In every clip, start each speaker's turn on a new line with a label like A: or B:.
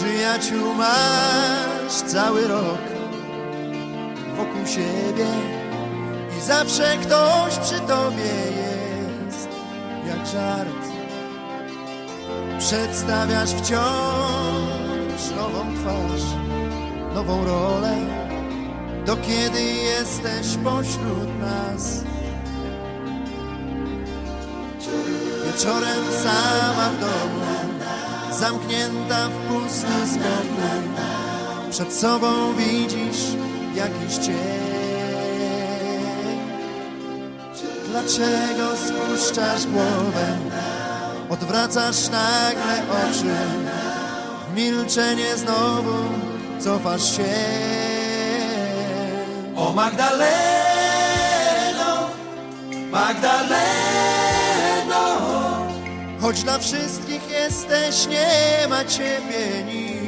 A: przyjaciół masz cały rok wokół siebie i zawsze ktoś przy tobie jest jak żart. Przedstawiasz wciąż nową twarz, nową rolę, do kiedy jesteś pośród nas. Wieczorem sama zamknięta w pusty spokój. Przed sobą widzisz jakiś cień. Dlaczego spuszczasz głowę? Odwracasz nagle oczy. W milczenie znowu cofasz się.
B: O Magdaleno, Magdaleno,
A: Choć dla wszystkich jesteś, nie ma ciebie nikt.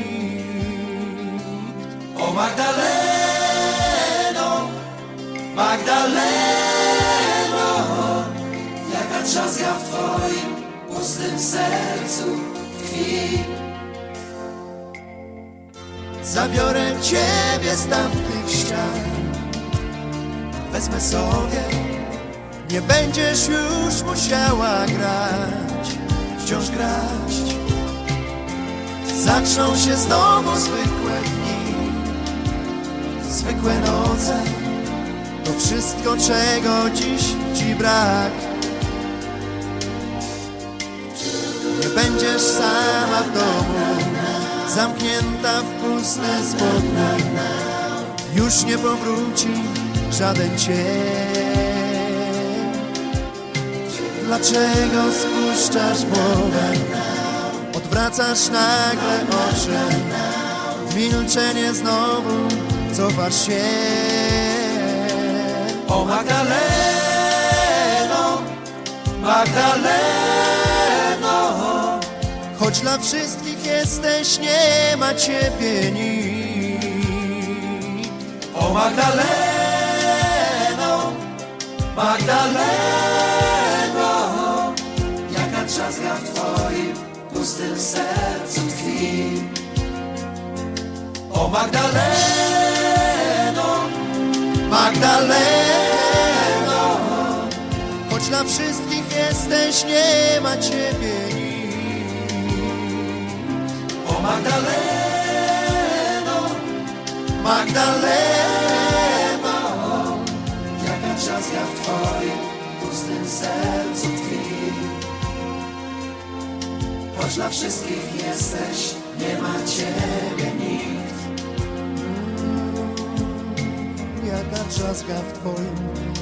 B: o Magdaleno, Magdaleno, jaka drzazga w twoim pustym sercu tkwi.
A: Zabiorę ciebie z tamtych ścian Wezmę sobie Nie będziesz już musiała grać Wciąż grać Zaczną się znowu zwykłe dni Zwykłe noce. To wszystko czego dziś ci brak. Nie będziesz sama w domu Zamknięta w pusty spokój Już nie powróci żaden cień Dlaczego spuszczasz głowę? Odwracasz nagle oczy. W milczenie znowu cofasz się.
B: O Magdaleno, Magdaleno,
A: Choć dla wszystkich jesteś, nie ma ciebie nikt
B: o Magdaleno, Magdaleno, Magdaleno,
A: Magdaleno Choć dla wszystkich jesteś, nie ma ciebie nikt
B: o Magdaleno,
A: Magdaleno
B: jaka drzazga w twoim pustym sercu tkwi. Choć dla wszystkich jesteś, nie ma ciebie nikt.
A: Drzazga w twoim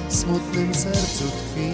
A: smutnym sercu tkwi